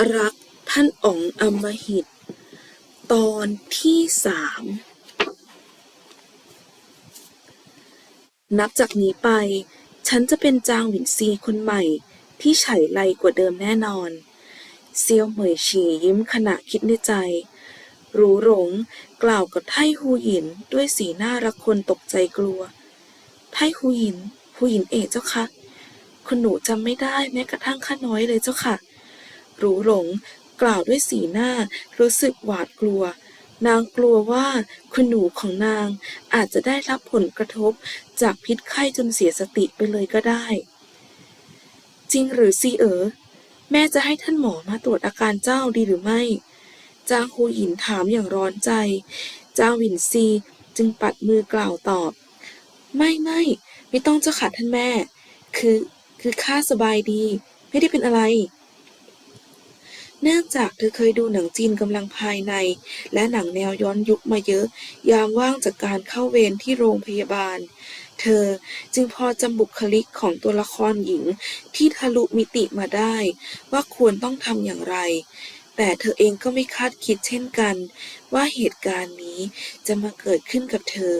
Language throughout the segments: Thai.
รักท่านอ๋องอมหิต ตอนที่สามนับจากนี้ไป ฉันจะเป็นจางหวินซีคนใหม่ที่ไฉไลกว่าเดิมแน่นอน เซียวเหมยฉียิ้มขณะคิดในใจ รู้หลงกล่าวกับไทฮูหยินด้วยสีหน้ารักคนตกใจกลัว ไทฮูหยินผู้หญินเอกเจ้าคะคุณหนูจำไม่ได้แม้กระทั่งข้าน้อยเลยเจ้าค่ะ รู้หลง กล่าวด้วยสีหน้า รู้สึกหวาดกลัว นางกลัวว่าคุณหนูของนางอาจจะได้รับผลกระทบจากพิษไข้จนเสียสติไปเลยก็ได้ จริงหรือซีเอ๋อแม่จะให้ท่านหมอมาตรวจอาการเจ้าดีหรือไม่ จางฮูหยินถามอย่างร้อนใจ จางหวินซีจึงปัดมือกล่าวตอบ ไม่ไม่ไม่ต้องเจ้าค่ะท่านแม่ คือคือข้าสบายดี ไม่ได้เป็นอะไร เนื่องจากเธอเคยดูหนังจีนกำลังภายใน และหนังแนวย้อนยุคมาเยอะ ยามว่างจากการเข้าเวรที่โรงพยาบาล เธอจึงพอจำบุคลิกของตัวละครหญิงที่ทะลุมิติมาได้ ว่าควรต้องทำอย่างไร แต่เธอเองก็ไม่คาดคิดเช่นกัน ว่าเหตุการณ์นี้จะมาเกิดขึ้นกับเธอ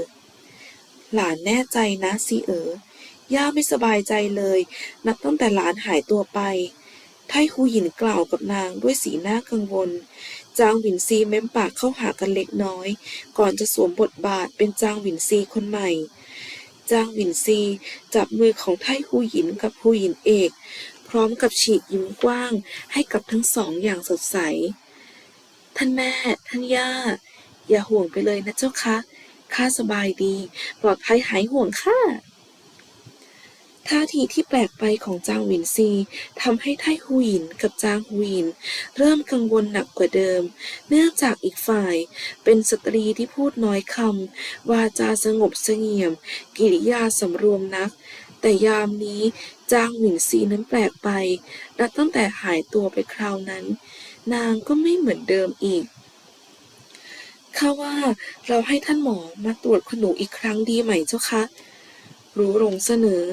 หลานแน่ใจนะซีเอ๋อย่าไม่สบายใจเลย นับตั้งแต่หลานหายตัวไป ไทฮูหยินกล่าวกับนางด้วยสีหน้ากังวล จางหวินซีเม้มปากเข้าหากันเล็กน้อย ก่อนจะสวมบทบาทเป็นจางหวินซีคนใหม่ จางหวินซีจับมือของไทฮูหยินกับฮูหยินเอก พร้อมกับฉีกยิ้มกว้างให้กับทั้งสองอย่างสดใส ท่านแม่ ท่านย่า อย่าห่วงไปเลยนะเจ้าคะข้าสบายดี ปลอดภัยหายห่วงค่ะ ท่าทีที่แปลกไปของจางหวินซีทำให้ไทฮูหยินกับจางฮูหยิน เริ่มกังวลหนักกว่าเดิม เนื่องจากอีกฝ่าย เป็นสตรีที่พูดน้อยคำวาจาสงบเสงี่ยม กิริยาสำรวมนัก แต่ยามนี้จางหวินซีนั้นแปลกไปนับตั้งแต่หายตัวไปคราวนั้น นางก็ไม่เหมือนเดิมอีกข้าว่าเราให้ท่านหมอมาตรวจคุณหนูอีกครั้งดีไหมเจ้าคะ รู้หลงเสนอ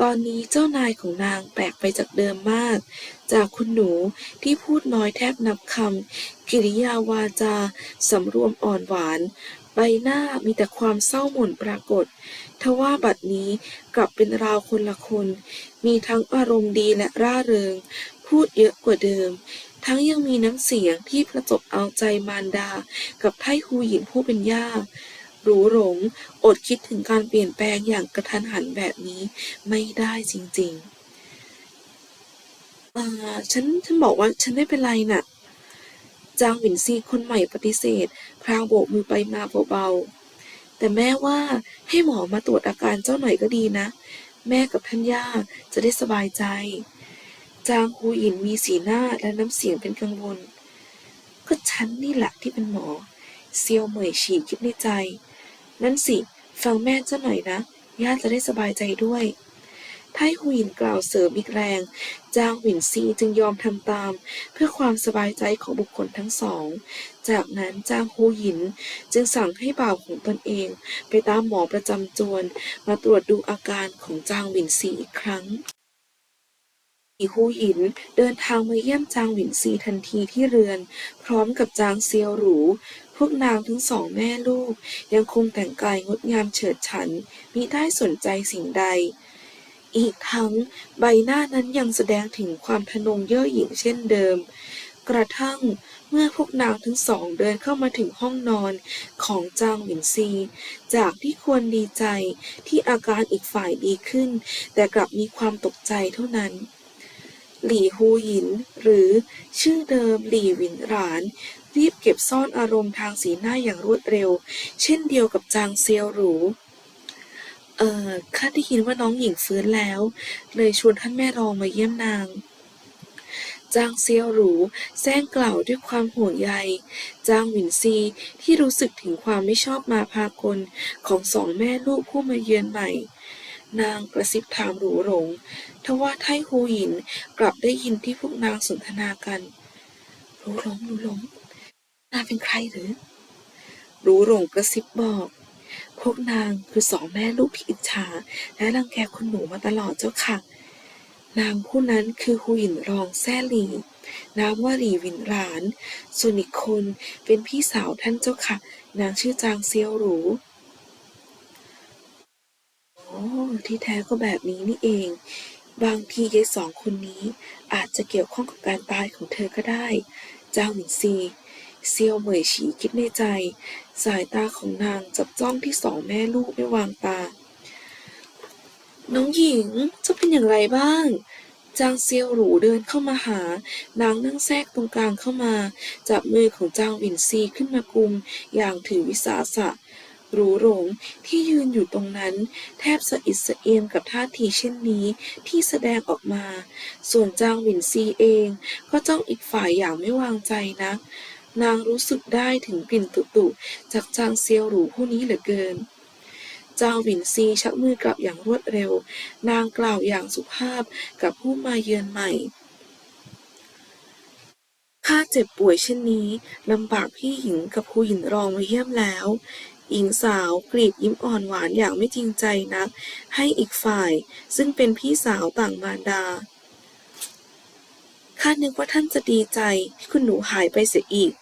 ตอนนี้เจ้านายของนางแปลกไปจากเดิมมาก จากคุณหนูที่พูดน้อยแทบนับคำกิริยาวาจาสำรวมอ่อนหวาน ใบหน้ามีแต่ความเศร้าหม่นปรากฏทว่าบัดนี้กลับเป็นราวคนละคน มีทั้งอารมณ์ดีและร่าเริง พูดเยอะกว่าเดิม ทั้งยังมีน้ำเสียงที่ประจบเอาใจมารดา กับไทฮูหญิงผู้เป็นย่า รู้หลงอดคิดถึงการเปลี่ยนแปลงอย่างกระทันหันแบบนี้ไม่ได้จริงๆอ่าฉันฉันบอกว่าฉันไม่เป็นไรน่ะ จางหวินซีคนใหม่ปฏิเสธ พรางโบกมือไปมาเบาๆ แต่แม่ว่าให้หมอมาตรวจอาการเจ้าหน่อยก็ดีนะ แม่กับท่านย่าจะได้สบายใจ จางฮูหยินมีสีหน้าและน้ำเสียงเป็นกังวล ก็ฉันนี่แหละที่เป็นหมอเซียวเหมยฉีคิดในใจ นั่นสิ ฟังแม่เจ้าหน่อยนะย่าจะได้สบายใจด้วยไทหูหยินกล่าวเสริมอีกแรง จางหวินซีจึงยอมทำตาม เพื่อความสบายใจของบุคคลทั้งสอง จากนั้นจางฮูหยินจึงสั่งให้บ่าวของตนเอง ไปตามหมอประจำจวนมาตรวจดูอาการของจางหวินซีอีกครั้งอีฮูหยินเดินทางมาเยี่ยมจางหวินซีทันทีที่เรือน พร้อมกับจางเซียวหรู วกนางทั้งสองแม่ลูก ยังคงแต่งกายงดงามเฉิดฉันมิได้สนใจสิ่งใด อีกทั้งใบหน้านั้นยังแสดงถึงความทะนงเย่อหยิ่งเช่นเดิม กระทั่งเมื่อพวกนางทั้งสองเดินเข้ามาถึงห้องนอนของจางหวินซี จากที่ควรดีใจที่อาการอีกฝ่ายดีขึ้น แต่กลับมีความตกใจเท่านั้น หลี่ฮูหยิน หรือชื่อเดิมหลี่หวินหราน รีบเก็บซ่อนอารมณ์ทางสีหน้าอย่างรวดเร็ว เช่นเดียวกับจางเซียวหรูเอ่อข้าได้ยินว่าน้องหญิงฟื้นแล้ว เลยชวนท่านแม่รองมาเยี่ยมนางจางเซียวหรูแซงกล่าวด้วยความห่วงใย จางหวินซีที่รู้สึกถึงความไม่ชอบมาพากลของสองแม่ลูกผู้มาเยือนใหม่ นางกระซิบถามหรูหลงทว่าไทฮูหยินกลับได้ยินที่พวกนางสนทนากันรู้หลงรู้หลงนางเป็นใครหรือรู้หลงกระซิบบอก พวกนางคือสองแม่ลูกที่อิจฉาและรังแกคุณหนูมาตลอดเจ้าค่ะ นางผู้นั้นคือหูหยินรองแซ่หลีนามว่าหลีวินหลาน ส่วนอีกคนเป็นพี่สาวท่านเจ้าค่ะ นางชื่อจางเซียวหรู โอ้ ที่แท้ก็แบบนี้นี่เอง บางทียายสองคนนี้อาจจะเกี่ยวข้องกับการตายของเธอก็ได้ เจ้าหมินซีเซียวเหมยฉีคิดในใจ สายตาของนางจับจ้องที่สองแม่ลูกไม่วางตา น้องหญิงจะเป็นอย่างไรบ้าง จางเซียวหรูเดินเข้ามาหา นางนั่งแทรกตรงกลางเข้ามา จับมือของจางหวินซีขึ้นมากุม อย่างถือวิสาสะ หรูหรงที่ยืนอยู่ตรงนั้น แทบสะอิดสะเอียนกับท่าทีเช่นนี้ที่แสดงออกมา ส่วนจางหวินซีเอง ก็จ้องอีกฝ่ายอย่างไม่วางใจนะนางรู้สึกได้ถึงกลิ่นตุตุจากจางเซียวหรูผู้นี้เหลือเกินจางหวินซีชักมือกลับอย่างรวดเร็ว นางกล่าวอย่างสุภาพกับผู้มาเยือนใหม่ข้าเจ็บป่วยเช่นนี้ลำบากพี่หญิงกับผู้หญิงรองมาเยี่ยมแล้ว หญิงสาวกรีดยิ้มอ่อนหวานอย่างไม่จริงใจนัก ให้อีกฝ่าย ซึ่งเป็นพี่สาวต่างมารดาข้านึกว่าท่านจะดีใจที่คุณหนูหายไปเสียอีก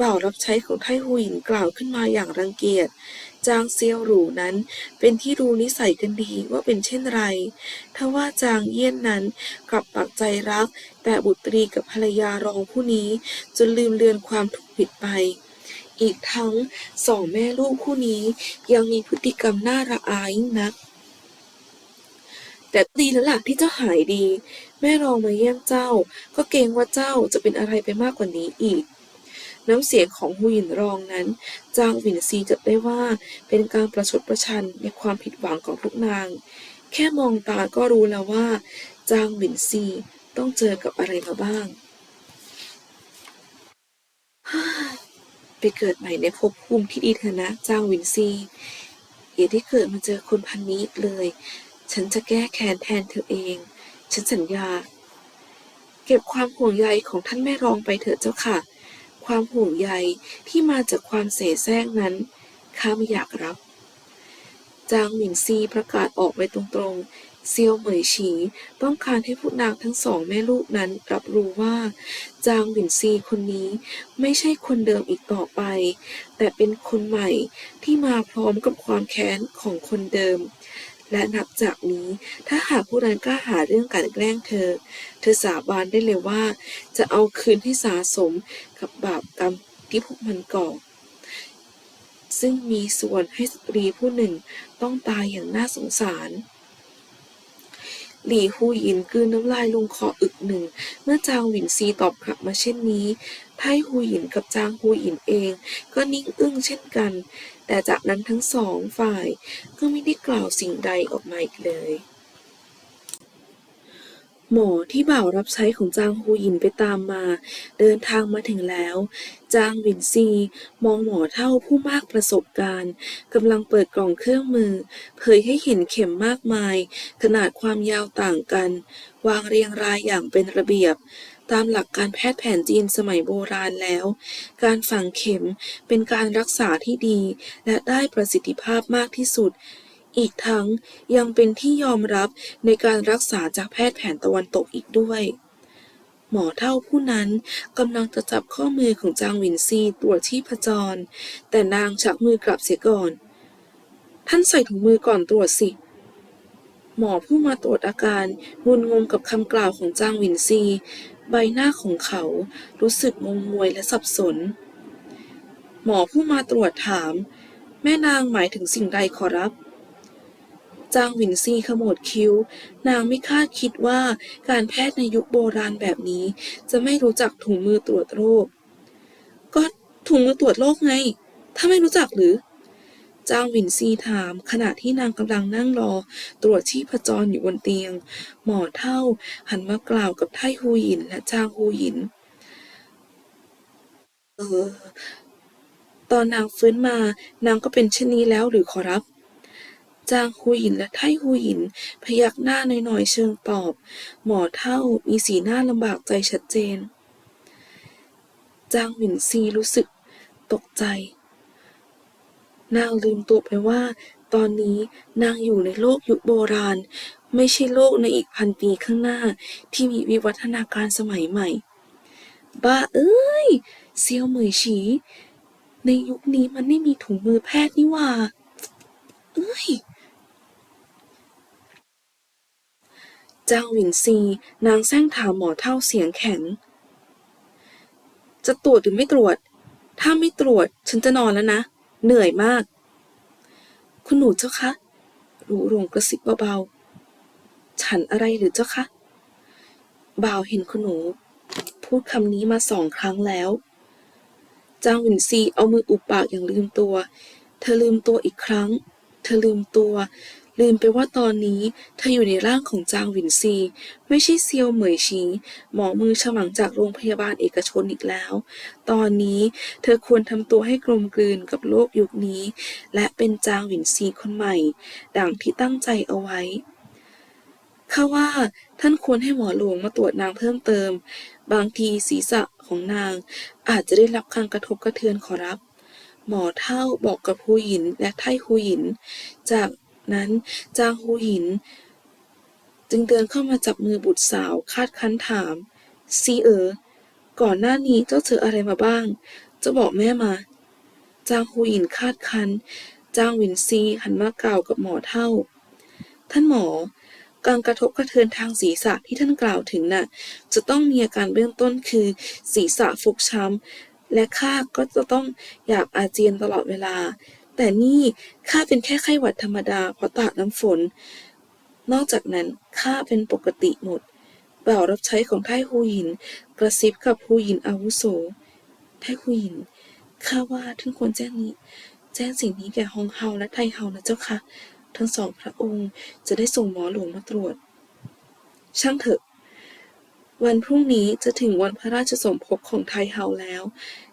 บ่าวรับใช้ของไทหูหยินกล่าวขึ้นมาอย่างรังเกียจ จางเซียวหรูนั้นเป็นที่รู้นิสัยกันดีว่าเป็นเช่นไร ทว่าจางเยี่ยนนั้นกลับปักใจรักแต่บุตรีกับภรรยารองผู้นี้จนลืมเลือนความถูกผิดไป อีกทั้งสองแม่ลูกคู่นี้ยังมีพฤติกรรมน่าระอายนัก แต่ดีแล้วล่ะที่เจ้าหายดี แม่รองมาเยี่ยมเจ้า ก็เกรงว่าเจ้าจะเป็นอะไรไปมากกว่านี้อีก น้ำเสียงของหูหยินรองนั้น จางหวินซีจับได้ว่าเป็นการประชดประชันในความผิดหวังของทุกนาง แค่มองตาก็รู้แล้วว่า จางหวินซีต้องเจอกับอะไรมาบ้าง ไปเกิดใหม่ในภพภูมิที่ดีเถอะนะจางวินซีอย่าได้เกิดมาเจอคนพันนี้เลย ฉันจะแก้แค้นแทนเธอเอง ฉันสัญญา เก็บความห่วงใยของท่านแม่รองไปเถอะเจ้าค่ะ ความห่วงใยที่มาจากความเสแสร้งนั้นข้าไม่อยากรับ จางหมินซีประกาศออกไปตรงๆ เซียวเหมยฉีต้องการให้ผู้นางทั้งสองแม่ลูกนั้นรับรู้ว่า จางหมินซีคนนี้ไม่ใช่คนเดิมอีกต่อไป แต่เป็นคนใหม่ที่มาพร้อมกับความแค้นของคนเดิม และนับจากนี้ถ้าหากผู้นั้นกล้าหาเรื่องกลันแกล้งเธอ เธอสาบานได้เลยว่า จะเอาคืนให้สาสมกับบาปกรรมที่พวกมันก่อซึ่งมีส่วนให้สตรีผู้หนึ่งต้องตายอย่างน่าสงสาร หลี่ฮูหยินกืนน้ำลายลงคออึกหนึ่ง เมื่อจางหวินซีตอบกลับมาเช่นนี้ไทฮูหยินกับจางฮูหยินเอง ก็นิ่งอึ้งเช่นกัน แต่จากนั้นทั้งสองฝ่ายก็ไม่ได้กล่าวสิ่งใดออกมาอีกเลย หมอที่บ่าวรับใช้ของจางฮูหยินไปตามมา เดินทางมาถึงแล้ว จางหวินซี มองหมอเท่าผู้มากประสบการณ์กำลังเปิดกล่องเครื่องมือ เผยให้เห็นเข็มมากมาย ขนาดความยาวต่างกัน วางเรียงรายอย่างเป็นระเบียบ ตามหลักการแพทย์แผนจีนสมัยโบราณแล้ว การฝังเข็มเป็นการรักษาที่ดีและได้ประสิทธิภาพมากที่สุด อีกทั้งยังเป็นที่ยอมรับในการรักษาจากแพทย์แผนตะวันตกอีกด้วย หมอเท่าผู้นั้นกำลังจะจับข้อมือของจางหวินซีตรวจที่พจร แต่นางชักมือกลับเสียก่อน ท่านใส่ถุงมือก่อนตรวจสิ หมอผู้มาตรวจอาการงุนงงกับคำกล่าวของจางหวินซี ใบหน้าของเขารู้สึกงงงวยและสับสน หมอผู้มาตรวจถาม แม่นางหมายถึงสิ่งใดขอรับ จางหวินซีขมวดคิ้ว นางไม่คาดคิดว่าการแพทย์ในยุคโบราณแบบนี้ จะไม่รู้จักถุงมือตรวจโรค ก็ถุงมือตรวจโรคไง ถ้าไม่รู้จักหรือ จางหวินซีถาม ขณะที่นางกำลังนั่งรอ ตรวจชีพจรอยู่บนเตียง หมอเท่าหันมากล่าวกับไทฮูหยินและจางฮูหยิน เออตอนนางฟื้นมา นางก็เป็นเช่นนี้แล้วหรือขอรับ จางฮูหยินและไทฮูหยิน พยักหน้าหน่อยๆเชิงตอบ หมอเท่ามีสีหน้าลำบากใจชัดเจน จางหวินซีรู้สึกตกใจ นางลืมตัวไปว่า ตอนนี้นางอยู่ในโลกยุคโบราณ ไม่ใช่โลกในอีกพันปีข้างหน้าที่มีวิวัฒนาการสมัยใหม่ บ้าเอ้ยเซียวเหมยฉี ในยุคนี้มันไม่มีถุงมือแพทย์นี่หว่า เอ้ย จางหวินซี นางแซงถามหมอเท่าเสียงแข็ง จะตรวจหรือไม่ตรวจ ถ้าไม่ตรวจฉันจะนอนแล้วนะ เหนื่อยมาก คุณหนูเจ้าคะรูหลงกระซิบเบาๆ ฉันอะไรหรือเจ้าคะ บ่าวเห็นคุณหนู พูดคำนี้มาสองครั้งแล้วจางหวินซีเอามืออุบปากอย่างลืมตัว เธอลืมตัวอีกครั้ง เธอลืมตัว ลืมไปว่าตอนนี้เธออยู่ในร่างของจางหวินซี ไม่ใช่เซียวเหมยชีหมอมือฉมังจากโรงพยาบาลเอกชนอีกแล้ว ตอนนี้เธอควรทำตัวให้กลมกลืนกับโลกยุคนี้ และเป็นจางหวินซีคนใหม่ ดังที่ตั้งใจเอาไว้ข้าว่าท่านควรให้หมอหลวงมาตรวจนางเพิ่มเติม บางทีศีรษะของนางอาจจะได้รับการกระทบกระเทือนขอรับ หมอเท่าบอกกับฮูหยินและไท่ฮูหยิน จาก นั้น จางฮูหิน จึงเดินเข้ามาจับมือบุตรสาวคาดคั้นถาม ซีเอ๋อก่อนหน้านี้เจ้าเจออะไรมาบ้างเจ้าบอกแม่มา จางฮูหินคาดคั้น จางหวินซีหันมากล่าวกับหมอเท่า ท่านหมอการกระทบกระเทือนทางศีรษะที่ท่านกล่าวถึงน่ะ จะต้องมีอาการเบื้องต้นคือ ศีรษะฟกช้ำและข้าก็จะต้องอยากอาเจียนตลอดเวลา แต่นี่ข้าเป็นแค่ไข้หวัดธรรมดาเพราะตากน้ำฝน นอกจากนั้นข้าเป็นปกติหมด บ่าวรับใช้ของไทฮูหยิน กระซิบกับฮูหยินอาวุโส ไทฮูหยิน ข้าว่าท่านควรแจ้งนี้ แจ้งสิ่งนี้แก่ฮองเฮาและไทเฮานะเจ้าค่ะ ทั้งสองพระองค์จะได้ส่งหมอหลวงมาตรวจ ช่างเถอะ วันพรุ่งนี้จะถึงวันพระราชสมภพของไทเฮาแล้ว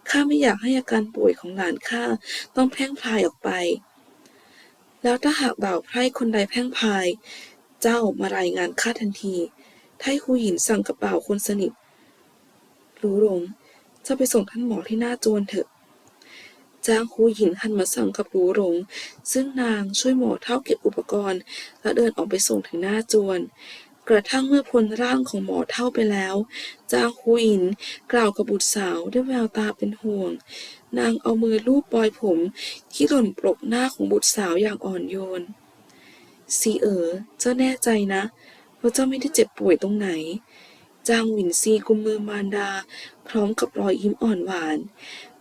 ข้าไม่อยากให้อาการป่วยของหลานข้าต้องแพร่งพายออกไป แล้วถ้าหากบ่าวไพร่คนใดแพร่งพาย เจ้ามารายงานข้าทันทีไทฮูหยินสั่งกับบ่าวคนสนิท รู้หลงจ้าไปส่งท่านหมอที่หน้าจวนเถอะ จางฮูหยินหันมาสั่งกับรู้หลงซึ่งนางช่วยหมอเท่าเก็บอุปกรณ์ และเดินออกไปส่งถึงหน้าจวน กระทั่งเมื่อพ้นร่างของหมอเท่าไปแล้ว จางฮูหยินกล่าวกับบุตรสาวด้วยแววตาเป็นห่วง นางเอามือลูบปลอยผม ที่หล่นปลกหน้าของบุตรสาวอย่างอ่อนโยนซีเอ๋อเจ้าแน่ใจนะว่าเจ้าไม่ได้เจ็บป่วยตรงไหน จางหวินซีกุมมือมารดา พร้อมกับรอยยิ้มอ่อนหวาน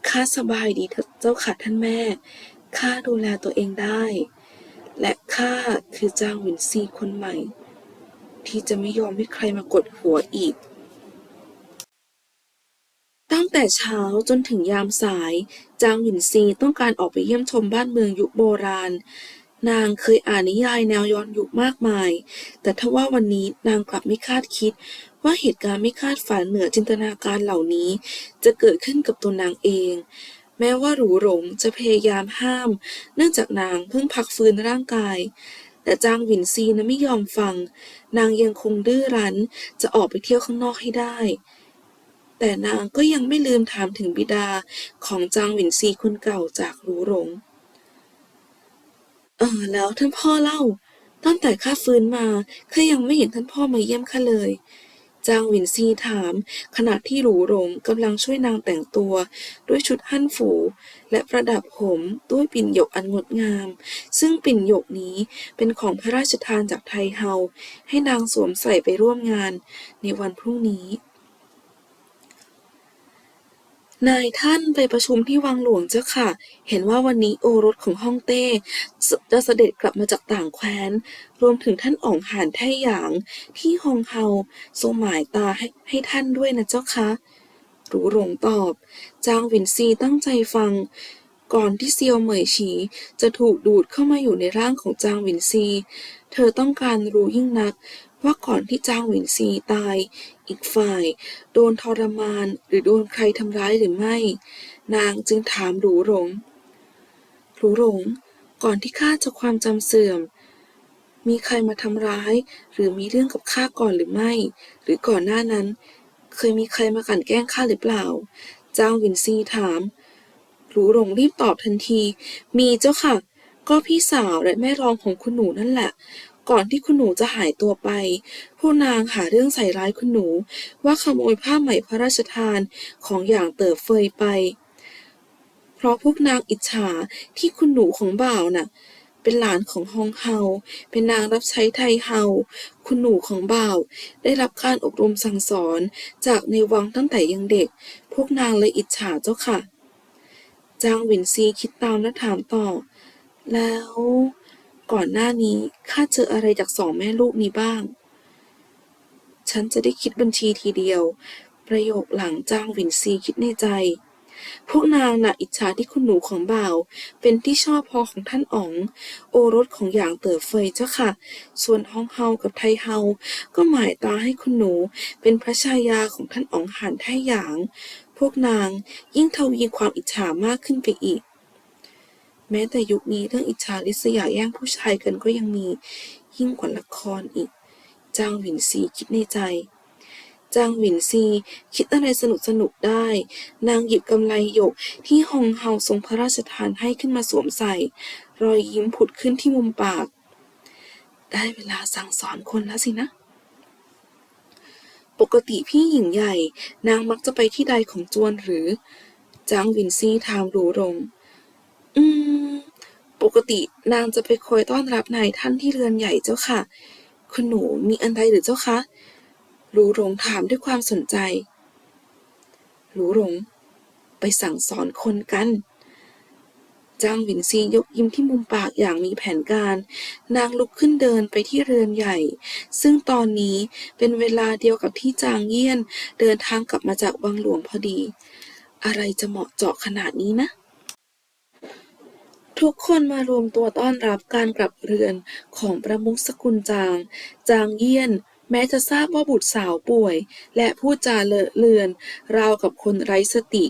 ข้าสบายดีเถอะเจ้าค่ะท่านแม่ข้าดูแลตัวเองได้ และข้าคือจางหวินซีคนใหม่ ที่จะไม่ยอมให้ใครมากดหัวอีก ตั้งแต่เช้าจนถึงยามสาย จางหวินซีต้องการออกไปเยี่ยมชมบ้านเมืองยุคโบราณ นางเคยอ่านนิยายแนวย้อนยุคมากมาย แต่ทว่าวันนี้นางกลับไม่คาดคิด ว่าเหตุการณ์ไม่คาดฝันเหนือจินตนาการเหล่านี้ จะเกิดขึ้นกับตัวนางเองแม้ว่าหรูหรงจะพยายามห้าม เนื่องจากนางเพิ่งพักฟื้นร่างกาย แต่จางหวินซีนะไม่ยอมฟัง นางยังคงดื้อรั้นจะออกไปเที่ยวข้างนอกให้ได้ แต่นางก็ยังไม่ลืมถามถึงบิดาของจางหวินซีคนเก่าจากรูหลงเออแล้วท่านพ่อเล่า ตั้งแต่ข้าฟื้นมาข้ายังไม่เห็นท่านพ่อมาเยี่ยมข้าเลย จางวินซีถาม ขณะที่หรูหรงกำลังช่วยนางแต่งตัว ด้วยชุดฮั่นฝู และประดับผมด้วยปิ่นหยกอันงดงาม ซึ่งปิ่นหยกนี้เป็นของพระราชทานจากไทเฮา ให้นางสวมใส่ไปร่วมงานในวันพรุ่งนี้ นายท่านไปประชุมที่วังหลวงเจ้าค่ะ เห็นว่าวันนี้โอรสของฮ่องเต้จะเสด็จกลับมาจากต่างแคว้น รวมถึงท่านอ่องหานแท่หยาง ที่ฮองเฮาทรงหมายตาให้ให้ท่านด้วยนะเจ้าคะรู้หลงตอบ จางวินซีตั้งใจฟัง ก่อนที่เซียวเหมยฉีจะถูกดูดเข้ามาอยู่ในร่างของจางวินซี เธอต้องการรู้ยิ่งนัก ว่าก่อนที่จางหวินซีตาย อีกฝ่าย โดนทรมานหรือโดนใครทำร้ายหรือไม่ นางจึงถามหรูหลงหรูหลง ก่อนที่ข้าจะความจำเสื่อม มีใครมาทำร้าย หรือมีเรื่องกับข้าก่อนหรือไม่ หรือก่อนหน้านั้น เคยมีใครมากลั่นแกล้งข้าหรือเปล่า จางหวินซีถามหรูหลงรีบตอบทันที มีเจ้าค่ะ ก็พี่สาวและแม่รองของคุณหนูนั่นแหละ ก่อนที่คุณหนูจะหายตัวไปพวกนางหาเรื่องใส่ร้ายคุณหนู ว่าขโมยผ้าไหมพระราชทานของอย่างเติบเฟยไป เพราะพวกนางอิจฉาที่คุณหนูของบ่าวน่ะ เป็นหลานของฮองเฮา เป็นนางรับใช้ไทยเฮา คุณหนูของบ่าว ได้รับการอบรมสั่งสอนจากในวังตั้งแต่ยังเด็ก พวกนางเลยอิจฉาเจ้าค่ะ จางหวินซีคิดตามและถามต่อ แล้ว ก่อนหน้านี้ข้าเจออะไรจากสองแม่ลูกนี้บ้าง ฉันจะได้คิดบัญชีทีเดียว ประโยคหลังจางหวินซีคิดในใจ พวกนางน่ะอิจฉาที่คุณหนูของบ่าว เป็นที่ชอบพอของท่านอ๋อง โอรสของอย่างเต๋อเฟยเจ้าค่ะ ส่วนฮองเฮากับไทเฮา ก็หมายตาให้คุณหนูเป็นพระชายาของท่านอ๋องหานไทหยาง พวกนางยิ่งทวีความอิจฉามากขึ้นไปอีก แม้แต่ยุคนี้เรื่องอิจฉาริษยาแย่งผู้ชายกันก็ยังมียิ่งกว่าละครอีก จางหวินซีคิดในใจ จางหวินซีคิดอะไรสนุกสนุกได้ นางหยิบกำไลหยกที่ฮองเฮาทรงพระราชทานให้ขึ้นมาสวมใส่ รอยยิ้มผุดขึ้นที่มุมปาก ได้เวลาสั่งสอนคนแล้วสินะปกติพี่หญิงใหญ่ นางมักจะไปที่ใดของจวนหรือ จางหวินซีถามรูรง อืม ปกตินางจะไปคอยต้อนรับนายท่านที่เรือนใหญ่เจ้าค่ะ คุณหนูมีอันใดหรือเจ้าคะรูหลงถามด้วยความสนใจ รูหลง ไปสั่งสอนคนกันจางหวินซียกยิ้มที่มุมปากอย่างมีแผนการ นางลุกขึ้นเดินไปที่เรือนใหญ่ ซึ่งตอนนี้เป็นเวลาเดียวกับที่จางเยี่ยน เดินทางกลับมาจากวังหลวงพอดี อะไรจะเหมาะเจาะขนาดนี้นะ ทุกคนมารวมตัวต้อนรับการกลับเรือนของประมุขสกุลจาง จางเยี่ยน แม้จะทราบว่าบุตรสาวป่วย และพูดจาเลอะเลือน ราวกับคนไร้สติ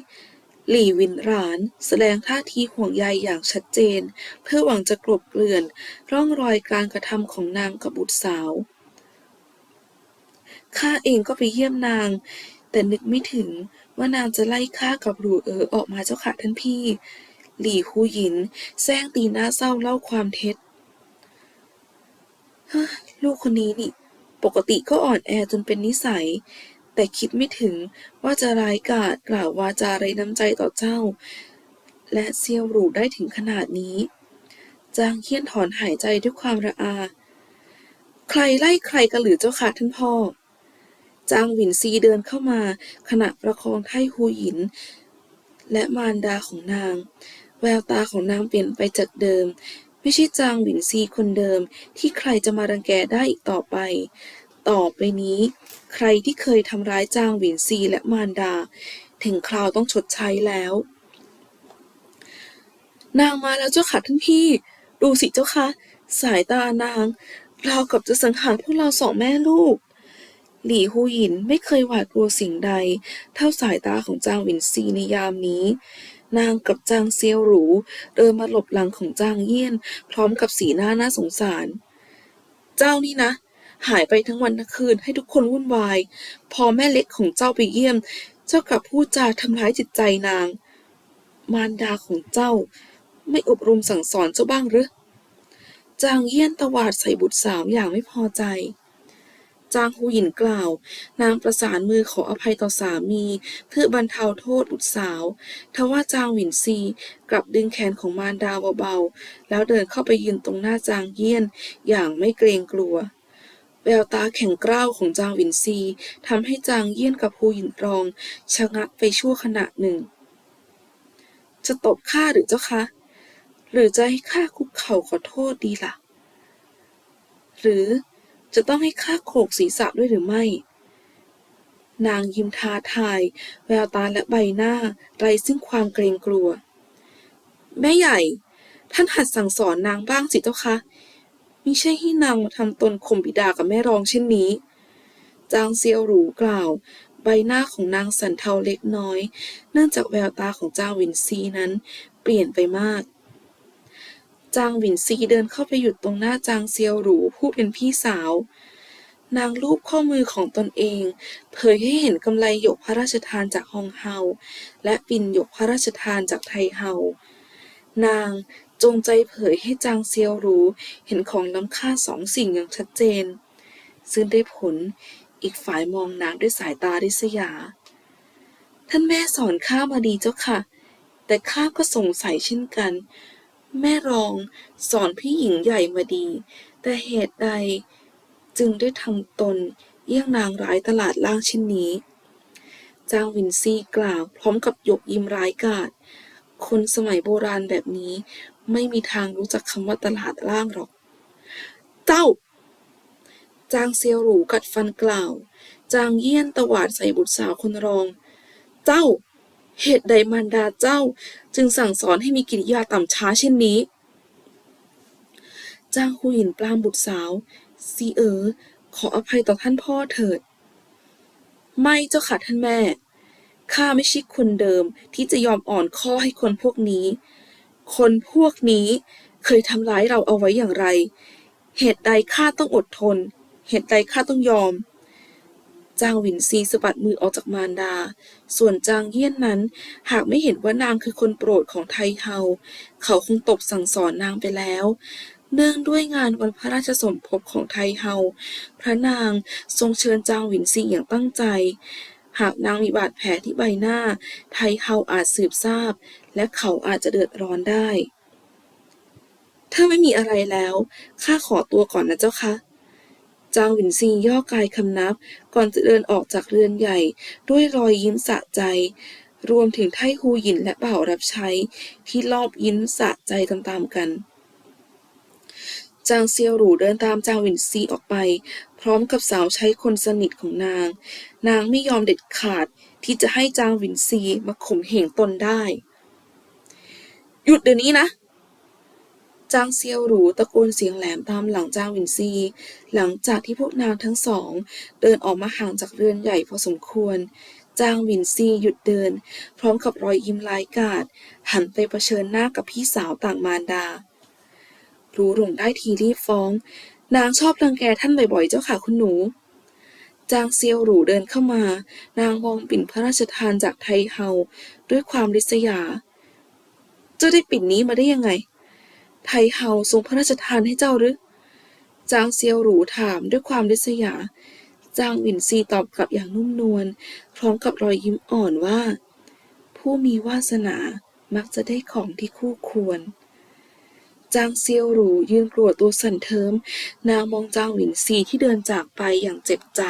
หลี่วินหราน แสดงท่าทีห่วงใยอย่างชัดเจน เพื่อหวังจะกลบเกลื่อน ร่องรอยการกระทำของนางกับบุตรสาวข้าเองก็ไปเยี่ยมนาง แต่นึกไม่ถึงว่านางจะไล่ข้ากับหลูเอ๋อออกมาเจ้าค่ะท่านพี่ หลี่ฮูหยินแซงตีหน้าเศร้าเล่าความเท็จลูกคนนี้นี่ ปกติก็อ่อนแอจนเป็นนิสัย แต่คิดไม่ถึงว่าจะร้ายกาจกล่าววาจาไรน้ำใจต่อเจ้า และเซียวหรูได้ถึงขนาดนี้ จางเคียนถอนหายใจด้วยความระอา ใครไล่ใครกันหรือเจ้าค่ะท่านพ่อ จางหวินซีเดินเข้ามาขณะประคองไทฮูหยิน และมารดาของนาง แววตาของนางเปลี่ยนไปจากเดิม ไม่ใช่จางหวินซีคนเดิมที่ใครจะมารังแกได้อีกต่อไป ต่อไปนี้ ใครที่เคยทำร้ายจางหวินซีและมารดา ถึงคราวต้องชดใช้แล้ว นางมาแล้วเจ้าค่ะท่านพี่ ดูสิเจ้าคะสายตานางราวกับจะสังหารพวกเราสองแม่ลูก หลี่ฮูหยินไม่เคยหวาดกลัวสิ่งใด เท่าสายตาของจางหวินซีในยามนี้ นางกับจางเซียวหรู เดินมาหลบหลังของจางเยี่ยน พร้อมกับสีหน้าน่าสงสาร เจ้านี่นะ หายไปทั้งวันทั้งคืนให้ทุกคนวุ่นวาย พอแม่เล็กของเจ้าไปเยี่ยม เจ้ากลับพูดจาทำร้ายจิตใจนาง มารดาของเจ้า ไม่อบรมสั่งสอนเจ้าบ้างหรือจางเยี่ยนตวาดใส่บุตรสาวอย่างไม่พอใจ จางฮูหยินกล่าว นางประสานมือขออภัยต่อสามี เพื่อบรรเทาโทษบุตรสาวทว่าจางหวินซี กลับดึงแขนของมารดาเบาๆ แล้วเดินเข้าไปยืนตรงหน้าจางเยี่ยน อย่างไม่เกรงกลัวแววตาแข็งกร้าวของจางหวินซีทำให้จางเยี่ยนกับฮูหยินรองชะงักไปชั่วขณะหนึ่ง จะตบข้าหรือเจ้าคะ หรือจะให้ข้าคุกเข่าขอโทษดีล่ะ หรือ จะต้องให้ข้าโขกศีรษะด้วยหรือไม่ นางยิ้มท้าทาย แววตาและใบหน้าไร้ซึ่งความเกรงกลัว แม่ใหญ่ ท่านหัดสั่งสอนนางบ้างสิเจ้าคะมิใช่ให้นางมาทำตนข่มบิดากับแม่รองเช่นนี้ จางเซียวหรูกล่าว ใบหน้าของนางสันเทาเล็กน้อย เนื่องจากแววตาของจ้าวินซีนั้น เปลี่ยนไปมาก จางหวินซีเดินเข้าไปหยุดตรงหน้าจางเซียวหรูผู้เป็นพี่สาว นางลูบข้อมือของตนเอง เผยให้เห็นกำไลหยกพระราชทานจากฮองเฮา และปิ่นหยกพระราชทานจากไทเฮา นางจงใจเผยให้จางเซียวรู้เห็นของล้ำค่าสองสิ่งอย่างชัดเจน ซึ่งได้ผลอีกฝ่ายมองนางด้วยสายตาริษยา ท่านแม่สอนข้ามาดีเจ้าค่ะ แต่ข้าก็สงสัยเช่นกัน แม่รองสอนพี่หญิงใหญ่มาดี แต่เหตุใดจึงได้ทำตนเยี่ยงนางร้ายตลาดล่างเช่นนี้ จางวินซีกล่าวพร้อมกับยกยิ้มร้ายกาจคนสมัยโบราณแบบนี้ไม่มีทางรู้จักคำว่าตลาดล่างหรอก เจ้า จางเซียวหรูกัดฟันกล่าว จางเยี่ยนตวาดใส่บุตรสาวคนรอง เจ้า เหตุใดมารดาเจ้า จึงสั่งสอนให้มีกิริยาต่ำช้าเช่นนี้จางหูหยินปลามบุตรสาวซีเอ๋อขออภัยต่อท่านพ่อเถิด ไม่เจ้าค่ะท่านแม่ ข้าไม่ใช่คนเดิมที่จะยอมอ่อนข้อให้คนพวกนี้ คนพวกนี้เคยทำร้ายเราเอาไว้อย่างไร เหตุใดข้าต้องอดทน เหตุใดข้าต้องยอม จางหวินซีสะบัดมือออกจากมารดา ส่วนจางเยี่ยนนั้น หากไม่เห็นว่านางคือคนโปรดของไทเฮา เขาคงตบสั่งสอนนางไปแล้ว เนื่องด้วยงานวันพระราชสมภพของไทเฮา พระนางทรงเชิญจางหวินซีอย่างตั้งใจ หากนางมีบาดแผลที่ใบหน้า ไทเฮาอาจสืบทราบ และเขาอาจจะเดือดร้อนได้ ถ้าไม่มีอะไรแล้ว ข้าขอตัวก่อนนะเจ้าคะ จางหวินซีย่อกายคำนับ ก่อนจะเดินออกจากเรือนใหญ่ ด้วยรอยยิ้มสะใจ รวมถึงไทฮูหยินและบ่ารับใช้ ที่รอบยิ้มสะใจตามๆกันจางเซียวหรูเดินตามจางหวินซีออกไป พร้อมกับสาวใช้คนสนิทของนาง นางไม่ยอมเด็ดขาดที่จะให้จางหวินซีมาข่มเหงตนได้ หยุดเดี๋ยวนี้นะ จางเซียวหรูตะโกนเสียงแหลมตามหลังจางหวินซี หลังจากที่พวกนางทั้งสอง เดินออกมาห่างจากเรือนใหญ่พอสมควร จางหวินซีหยุดเดิน พร้อมกับรอยยิ้มร้ายกาจหันไปเผชิญหน้ากับพี่สาวต่างมารดา รู้หลงได้ทีรีบฟ้อง นางชอบรังแกท่านบ่อยๆ เจ้าค่ะคุณหนูจางเซียวหรูเดินเข้ามา นางมองปิ่นพระราชทานจากไทเฮาด้วยความริษยาเจ้าได้ปิ่นนี้มาได้ยังไง ไทเฮาทรงพระราชทานให้เจ้าหรือ จางเซียวหรูถามด้วยความริษยา จางหวินซีตอบกลับอย่างนุ่มนวล พร้อมกับรอยยิ้มอ่อนว่า ผู้มีวาสนา มักจะได้ของที่คู่ควร จางเซียวหรูยืนกลัวตัวสั่นเทิม นางมองจางหวินซีที่เดินจากไปอย่างเจ็บใจ